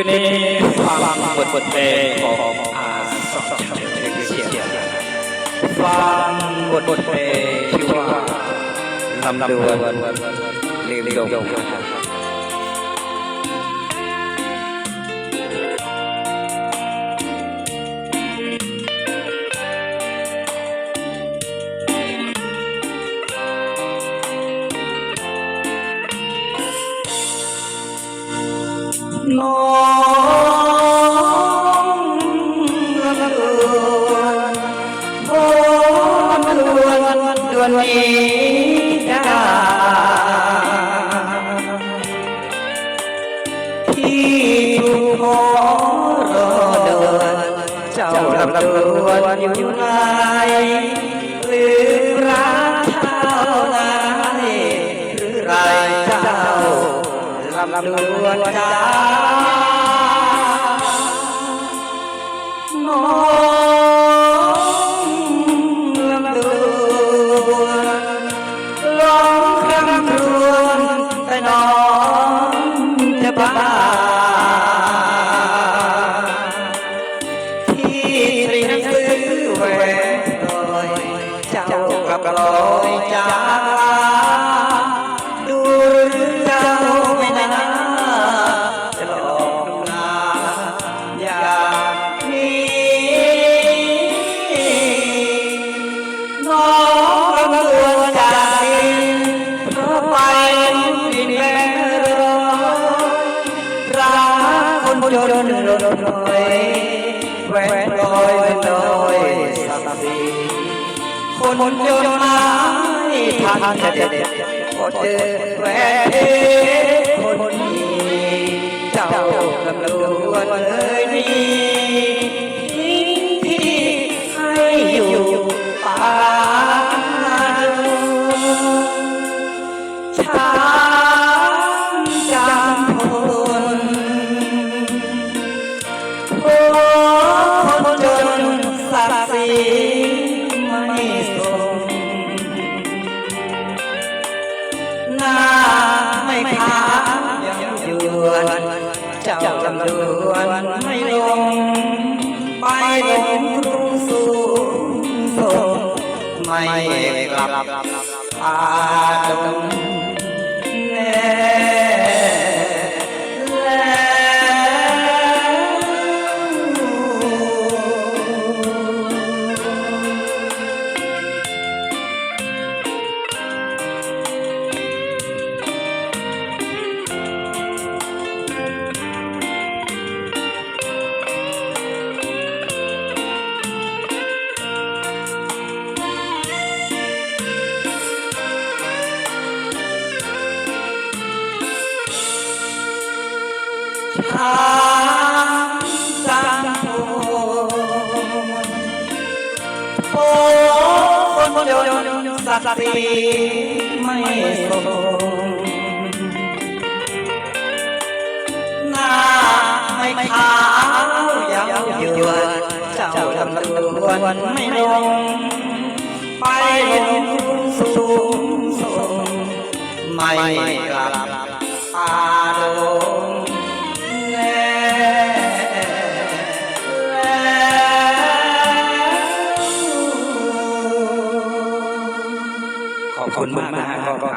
คืนนี้ฟังบทบทเพลงของอาสองชายเชียงฟังบทบทเพลงชื่อว่าลำดวนเรียง น้องลำดวนโอ้ลำดวนดวนนี้จ้าที่ถูกขอรอเดินเจ้าลำดวนอยู่ไหนำดวนจ้าน้องลำดวนร้องครำครวญแต่น้องจะบ้าที่ตรีหนังสือแหวนลอยเจ้ากับลอยจ้า กคนจนลดลอยแหว ไม่สมหน้าไม่ขายังยวนเจ้าจำดวนไม่ลง ไปลงกรุงสูงส่งไม่กลับอาดง ช้างจันนจนศักดิ์ศรีไม่สมหน้าไม่ขาวยังยวนเจ้าลำดวนไม่ลง ไปลงสูงส่งไม่กลับ อาดงขอบคุณมากนะฮะก็